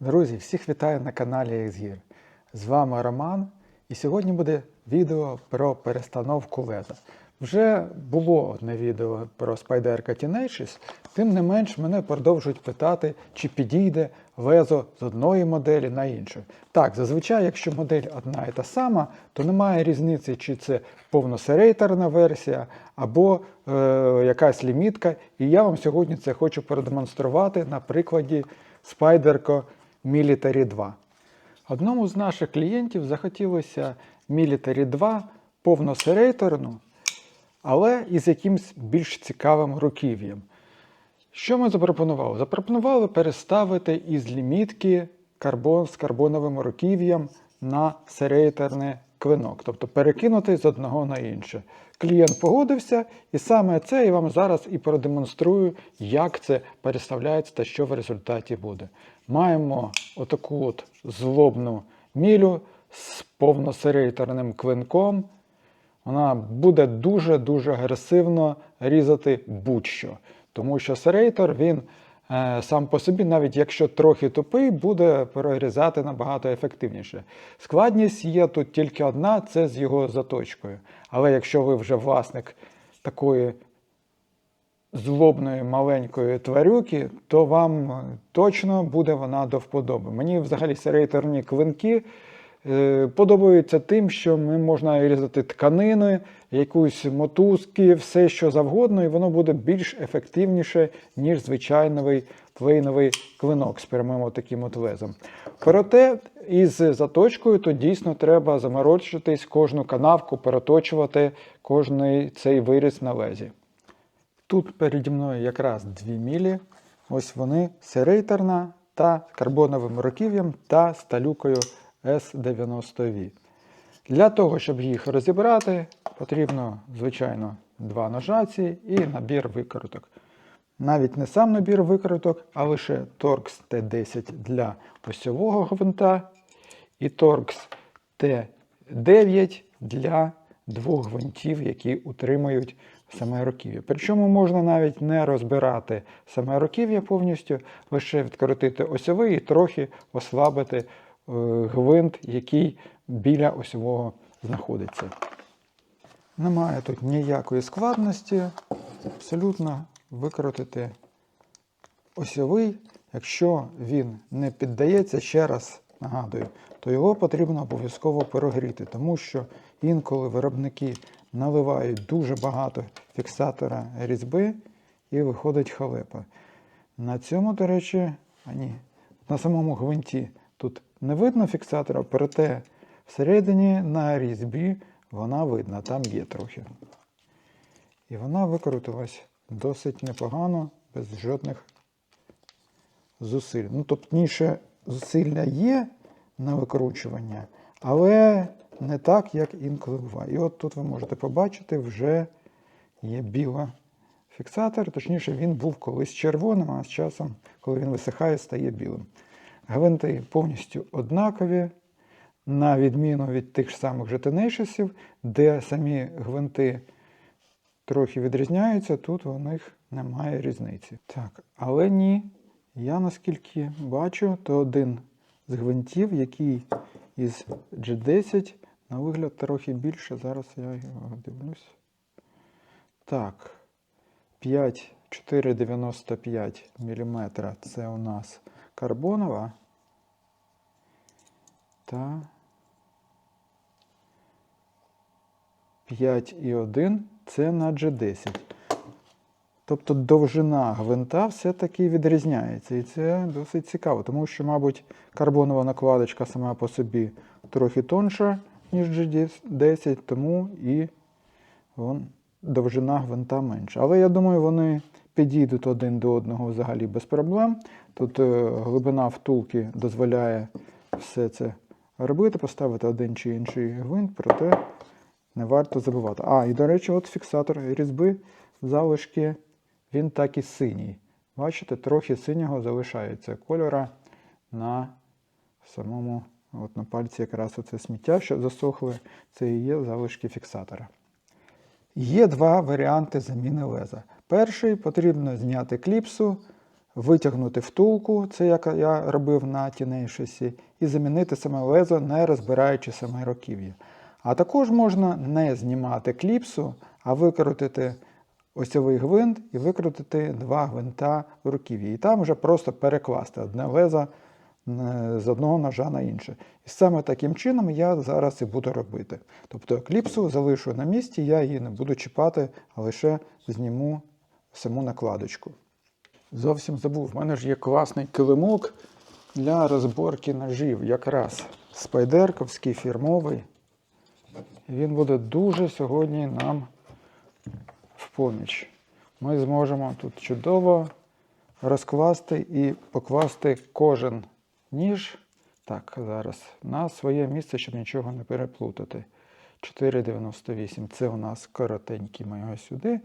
Друзі, всіх вітаю на каналі Xgear. З вами Роман, і сьогодні буде відео про перестановку леза. Вже було одне відео про Spyderco Tenacious, тим не менш мене продовжують питати, чи підійде лезо з одної моделі на іншу. Так, зазвичай, якщо модель одна і та сама, то немає різниці, чи це повносерейторна версія або е, якась лімітка. І я вам сьогодні це хочу продемонструвати на прикладі Spyderco Military 2. Одному з наших клієнтів захотілося Military 2 повносерейторну, але із якимсь більш цікавим руків'ям. Що ми запропонували? Запропонували переставити із лімітки карбон з карбоновим руків'ям на серейторний клинок, тобто перекинути з одного на інше. Клієнт погодився, і саме це я вам зараз і продемонструю, як це переставляється та що в результаті буде. Маємо отаку от злобну мілю з повносерейторним клинком. Вона буде дуже-дуже агресивно різати будь-що. Тому що серейтор, він сам по собі, навіть якщо трохи тупий, буде прорізати набагато ефективніше. Складність є тут тільки одна це з його заточкою. Але якщо ви вже власник такої злобної маленької тварюки, то вам точно буде вона до вподоби. Мені взагалі серейторні клинки е, подобаються тим, що ми можна різати тканини, якусь мотузки, все що завгодно, і воно буде більш ефективніше, ніж звичайний плейновий клинок з прямим таким от лезом. Проте із заточкою то дійсно треба заморочитись, кожну канавку переточувати, кожний цей виріз на лезі. Тут переді мною якраз 2 мілі. Ось вони серейторна та карбоновим руків'ям та сталюкою S90V. Для того, щоб їх розібрати, потрібно, звичайно, два ножаці і набір викруток. Навіть не сам набір викруток, а лише Torx T10 для осьового гвинта і Torx T9 для двох гвинтів, які утримують саме руків'я. Причому можна навіть не розбирати саме руків'я повністю, лише відкрутити осьовий і трохи ослабити гвинт, який біля осьового знаходиться. Немає тут ніякої складності, абсолютно викрутити осьовий. Якщо він не піддається, ще раз нагадую, то його потрібно обов'язково перегріти, тому що інколи виробники наливають дуже багато фіксатора різьби і виходить халепа. На цьому, до речі, а на самому гвинті тут не видно фіксатора, проте всередині на різьбі вона видна, там є трохи. І вона викрутилась досить непогано, без жодних зусиль. Ну, тобніше, зусилля є на викручування, але не так, як інколи буває. І от тут ви можете побачити, вже є біла фіксатор, точніше, він був колись червоним, а з часом, коли він висихає, стає білим. Гвинти повністю однакові, на відміну від тих ж самих жетенейшесів, де самі гвинти трохи відрізняються, тут у них немає різниці. Так, але ні, я наскільки бачу, то один з гвинтів, який із G10, на вигляд трохи більше. Зараз я його дивлюсь. Так, 5, 4,95 мм це у нас карбонова. Та 5,1 це на G10. Тобто довжина гвинта все-таки відрізняється. І це досить цікаво, тому що, мабуть, карбонова накладочка сама по собі трохи тонша, ніж G10, тому і вон, довжина гвинта менша. Але я думаю, вони підійдуть один до одного взагалі без проблем. Тут е, глибина втулки дозволяє все це робити, поставити один чи інший гвинт, проте не варто забувати. А, і до речі, от фіксатор різьби залишки, він так і синій. Бачите, трохи синього залишається кольора на самому от на пальці якраз оце сміття, що засохли, це і є залишки фіксатора. Є два варіанти заміни леза. Перший потрібно зняти кліпсу, витягнути втулку, це як я робив на тінейшесі, і замінити саме лезо, не розбираючи саме руків'я. А також можна не знімати кліпсу, а викрутити осьовий гвинт і викрутити два гвинта в руків'ї. І там вже просто перекласти одне лезо е, з одного ножа на інше. І саме таким чином я зараз і буду робити. Тобто кліпсу залишу на місці, я її не буду чіпати, а лише зніму саму накладочку. Зовсім забув, в мене ж є класний килимок для розборки ножів, якраз спайдерковський фірмовий. Він буде дуже сьогодні нам в поміч. Ми зможемо тут чудово розкласти і покласти кожен ніж. Так, зараз на своє місце, щоб нічого не переплутати. 4,98 це у нас коротенький ми сюди.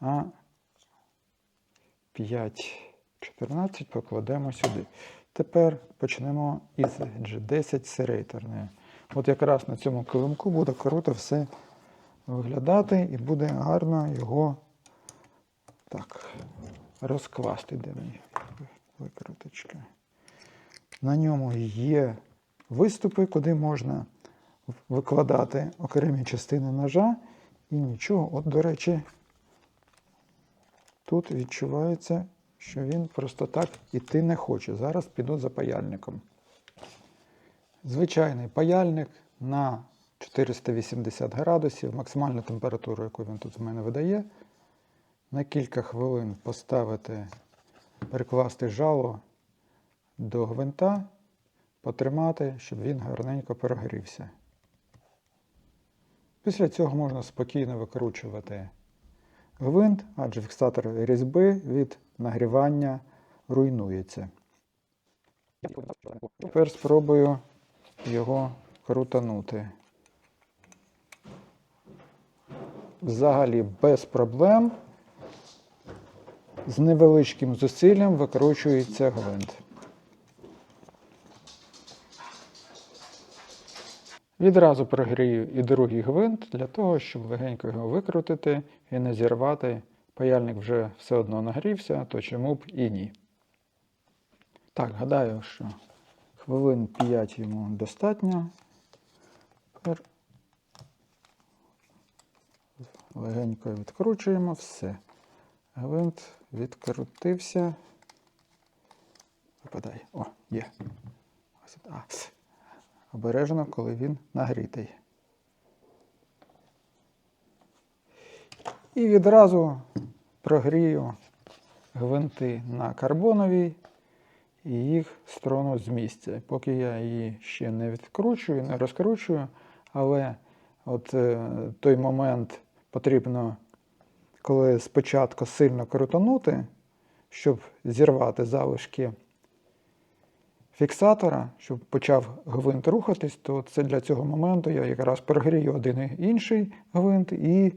А 5,14 покладемо сюди. Тепер почнемо із G10 серейторної. От якраз на цьому килимку буде круто все виглядати і буде гарно його так, розкласти. Де мені викруточка. На ньому є виступи, куди можна викладати окремі частини ножа і нічого. От, до речі, тут відчувається, що він просто так іти не хоче. Зараз піду за паяльником. Звичайний паяльник на 480 градусів, максимальну температуру, яку він тут в мене видає. На кілька хвилин поставити, прикласти жало до гвинта, потримати, щоб він гарненько прогрівся. Після цього можна спокійно викручувати гвинт, адже фіксатор різьби від нагрівання руйнується. Тепер спробую його крутанути. Взагалі без проблем. З невеличким зусиллям викручується гвинт. Відразу прогрію і другий гвинт для того, щоб легенько його викрутити і не зірвати. Паяльник вже все одно нагрівся, то чому б і ні. Так, гадаю, що хвилин 5 йому достатньо. Тепер легенько відкручуємо все. Гвинт відкрутився. Випадай. О, є. А, обережно, коли він нагрітий. І відразу прогрію гвинти на карбоновій і їх сторону з місця. Поки я її ще не відкручую, не розкручую, але от е, той момент потрібно, коли спочатку сильно крутанути, щоб зірвати залишки фіксатора, щоб почав гвинт рухатись, то це для цього моменту я якраз прогрію один і інший гвинт і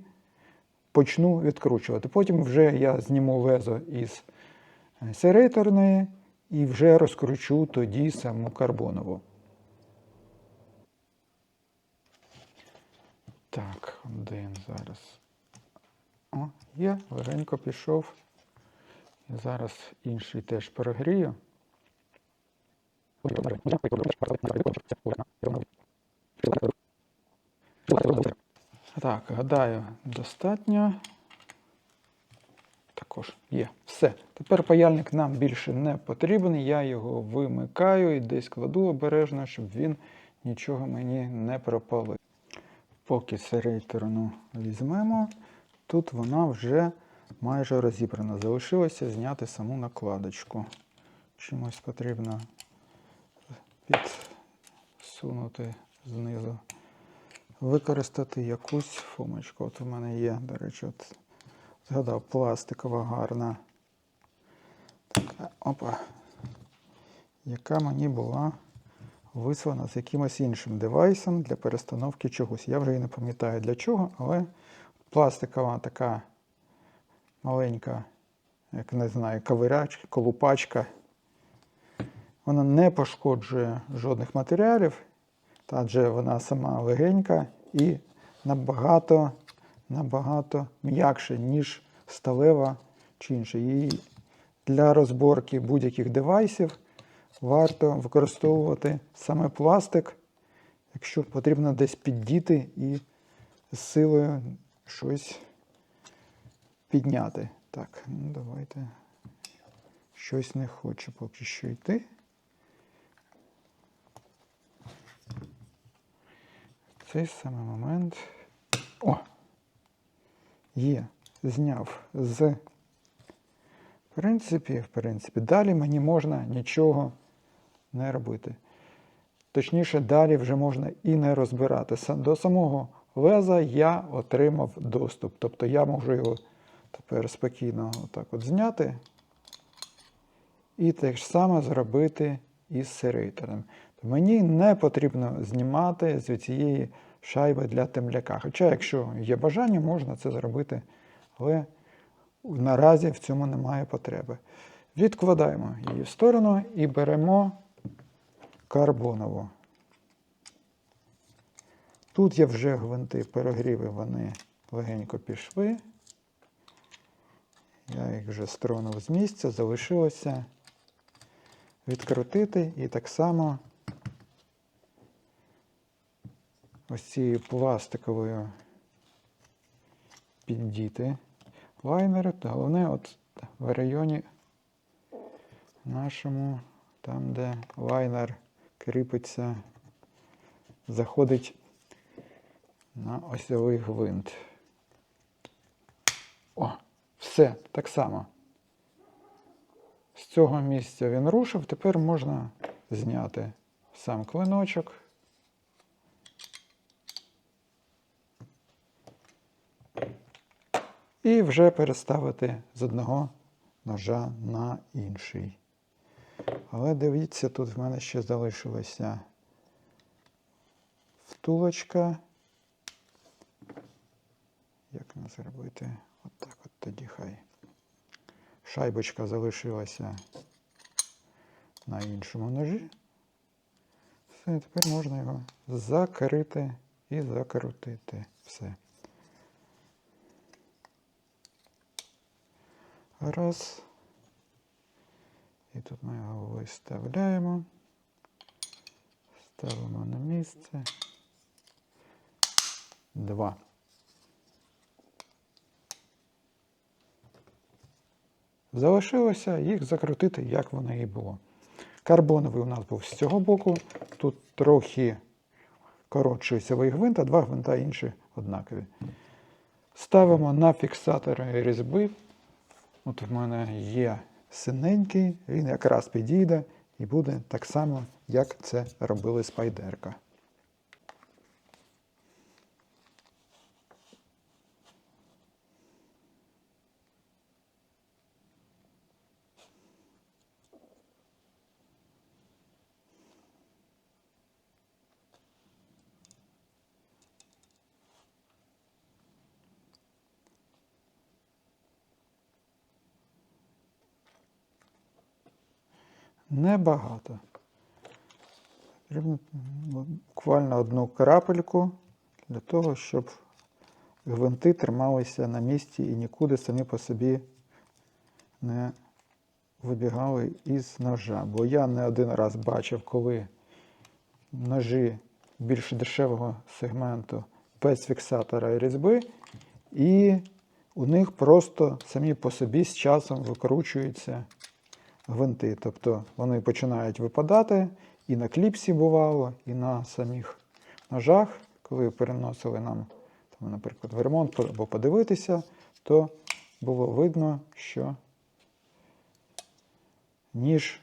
почну відкручувати. Потім вже я зніму лезо із серейторної і вже розкручу тоді саму карбонову. Так, один зараз. О, є, легенько пішов. Зараз інший теж перегрію. Так, гадаю, достатньо. Також є. Все. Тепер паяльник нам більше не потрібен. Я його вимикаю і десь кладу обережно, щоб він нічого мені не пропалив. Поки серейторну візьмемо, тут вона вже майже розібрана. Залишилося зняти саму накладочку. Чимось потрібно підсунути знизу. Використати якусь фумочку. От у мене є, до речі, от згадав, пластикова гарна. Така, опа. Яка мені була вислана з якимось іншим девайсом для перестановки чогось. Я вже і не пам'ятаю для чого, але пластикова така маленька, як не знаю, кавирячка, колупачка. Вона не пошкоджує жодних матеріалів, адже вона сама легенька і набагато, набагато м'якше, ніж сталева чи інша. Її для розборки будь-яких девайсів варто використовувати саме пластик, якщо потрібно десь піддіти і з силою щось підняти. Так, ну давайте. Щось не хоче поки що йти. Цей самий момент. О! Є. Зняв з. В принципі, в принципі, далі мені можна нічого не робити. Точніше, далі вже можна і не розбиратися. До самого леза я отримав доступ. Тобто я можу його тепер спокійно отак от зняти. І те ж саме зробити із серейтором. Мені не потрібно знімати з цієї шайби для темляка. Хоча, якщо є бажання, можна це зробити, але наразі в цьому немає потреби. Відкладаємо її в сторону і беремо карбонову. Тут я вже гвинти перегріви, вони легенько пішли. Я їх вже стронув з місця, залишилося відкрутити і так само ось цією пластиковою піддіти лайнери. Головне, от в районі нашому, там, де лайнер кріпиться, заходить на осьовий гвинт. О, все, так само. З цього місця він рушив, тепер можна зняти сам клиночок. І вже переставити з одного ножа на інший. Але дивіться, тут в мене ще залишилася втулочка. Як не зробити? От так от тоді хай. Шайбочка залишилася на іншому ножі. Все, тепер можна його закрити і закрутити. Все. Раз. І тут ми його виставляємо. Ставимо на місце. Два. Залишилося їх закрутити, як воно і було. Карбоновий у нас був з цього боку. Тут трохи коротший осьовий гвинт, а два гвинта інші однакові. Ставимо на фіксатор різьби. От в мене є синенький, він якраз підійде і буде так само, як це робили спайдерка. Небагато. Потрібно буквально одну крапельку для того, щоб гвинти трималися на місці і нікуди самі по собі не вибігали із ножа. Бо я не один раз бачив, коли ножі більш дешевого сегменту без фіксатора і різьби, і у них просто самі по собі з часом викручуються гвинти. Тобто вони починають випадати і на кліпсі бувало, і на самих ножах, коли переносили нам, там, наприклад, ремонт або подивитися, то було видно, що ніж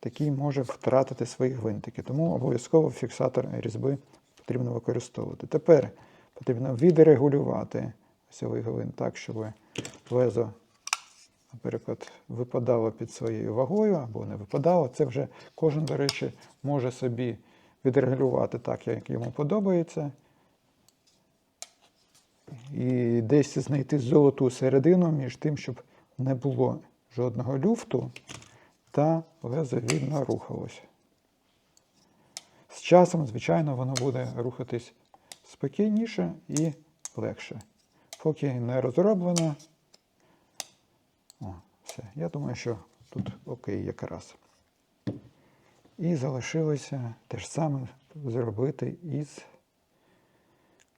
такий може втратити свої гвинтики. Тому обов'язково фіксатор різьби потрібно використовувати. Тепер потрібно відрегулювати осьовий гвинт так, щоб лезо наприклад, випадало під своєю вагою або не випадало, це вже кожен, до речі, може собі відрегулювати так, як йому подобається. І десь знайти золоту середину між тим, щоб не було жодного люфту та лезо вільно рухалося. З часом, звичайно, воно буде рухатись спокійніше і легше. Поки не розроблено, Все. Я думаю, що тут окей якраз. І залишилося те ж саме зробити із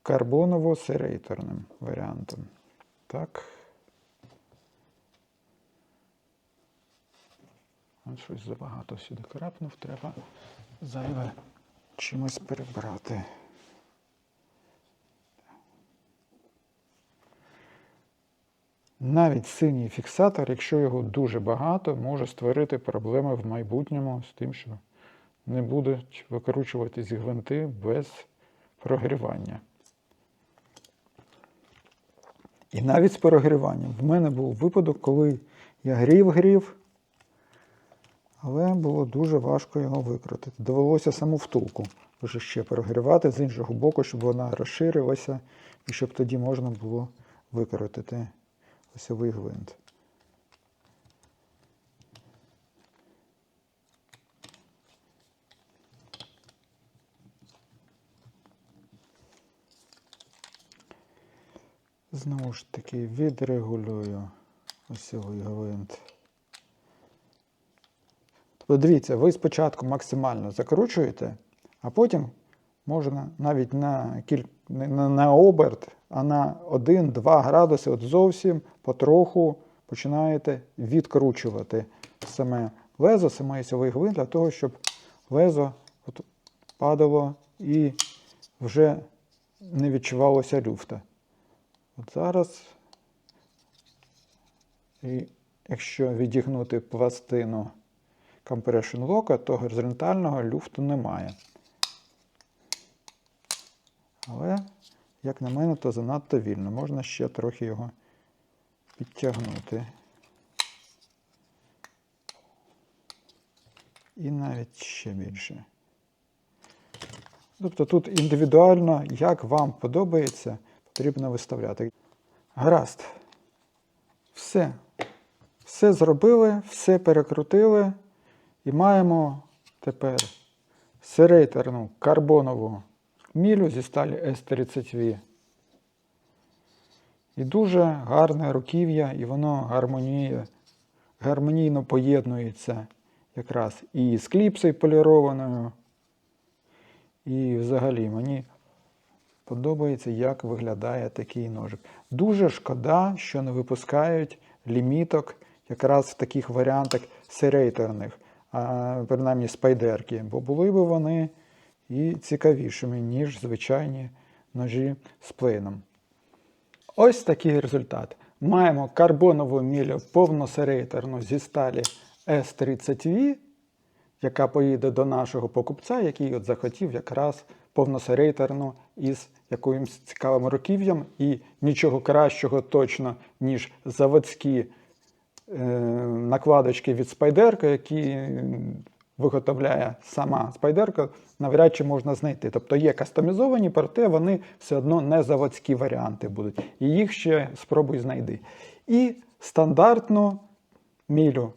карбоново-серейторним варіантом. Так. От щось забагато сюди крапнув, треба зайве чимось перебрати. Навіть синій фіксатор, якщо його дуже багато, може створити проблеми в майбутньому з тим, що не будуть викручуватись гвинти без прогрівання. І навіть з прогріванням. В мене був випадок, коли я грів-грів, але було дуже важко його викрутити. Довелося саму втулку вже ще прогрівати з іншого боку, щоб вона розширилася і щоб тоді можна було викрутити осьовий гвинт. Знову ж таки відрегулюю осьовий гвинт. Тобто дивіться, ви спочатку максимально закручуєте, а потім можна навіть на, кіль... не на, оберт, а на 1-2 градуси от зовсім потроху починаєте відкручувати саме лезо, саме осьовий гвинт, для того, щоб лезо от падало і вже не відчувалося люфта. От зараз, і якщо відігнути пластину compression лока, то горизонтального люфту немає. Але, як на мене, то занадто вільно. Можна ще трохи його підтягнути. І навіть ще більше. Тобто тут індивідуально, як вам подобається, потрібно виставляти. Гаразд. Все. Все зробили, все перекрутили. І маємо тепер серейтерну карбонову мілю зі сталі S30V. І дуже гарне руків'я, і воно гармоніє, гармонійно поєднується якраз і з кліпсою полірованою. І взагалі мені подобається, як виглядає такий ножик. Дуже шкода, що не випускають ліміток якраз в таких варіантах серейторних, а принаймні спайдерки, бо були б вони і цікавішими, ніж звичайні ножі з плейном. Ось такий результат. Маємо карбонову мілю повносерейторну зі сталі S30V, яка поїде до нашого покупця, який от захотів якраз повносерейторну із якимось цікавим руків'ям, і нічого кращого точно, ніж заводські е, накладочки від спайдерка, які виготовляє сама спайдерка, навряд чи можна знайти. Тобто є кастомізовані, проте вони все одно не заводські варіанти будуть. І їх ще спробуй знайди. І стандартну мілю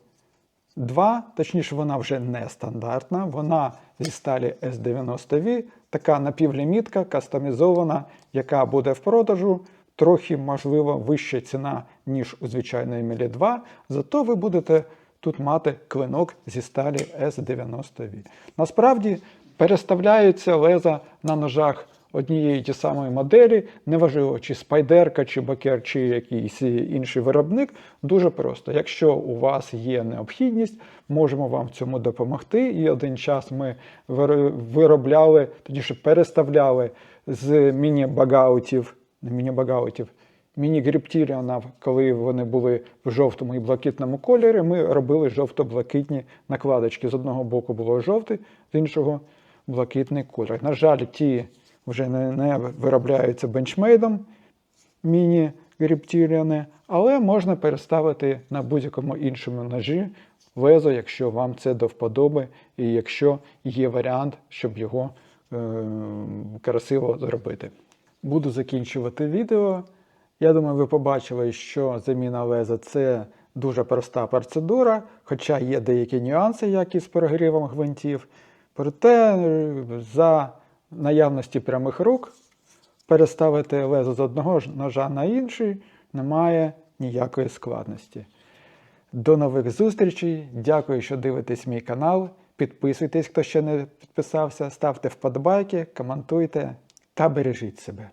2, точніше, вона вже не стандартна, вона зі сталі S90V, така напівлімітка, кастомізована, яка буде в продажу. Трохи, можливо, вища ціна, ніж у звичайної Мілі 2, зато ви будете тут мати клинок зі сталі S90V. Насправді переставляються леза на ножах однієї ті самої моделі, неважливо, чи спайдерка, чи бакер, чи якийсь інший виробник. Дуже просто. Якщо у вас є необхідність, можемо вам в цьому допомогти. І один час ми виробляли, тоді переставляли з міні-багаутів, міні-багаутів, міні-гріптіріонів, коли вони були в жовтому і блакитному кольорі, ми робили жовто-блакитні накладочки. З одного боку було жовтий, з іншого блакитний кольор. На жаль, ті вже не, не виробляються бенчмейдом міні-гріптіріони, але можна переставити на будь-якому іншому ножі лезо, якщо вам це до вподоби, і якщо є варіант, щоб його е, красиво зробити. Буду закінчувати відео. Я думаю, ви побачили, що заміна леза це дуже проста процедура, хоча є деякі нюанси, як із перегрівом гвинтів. Проте за наявності прямих рук переставити лезо з одного ножа на інший немає ніякої складності. До нових зустрічей. Дякую, що дивитесь мій канал. Підписуйтесь, хто ще не підписався, ставте вподобайки, коментуйте та бережіть себе.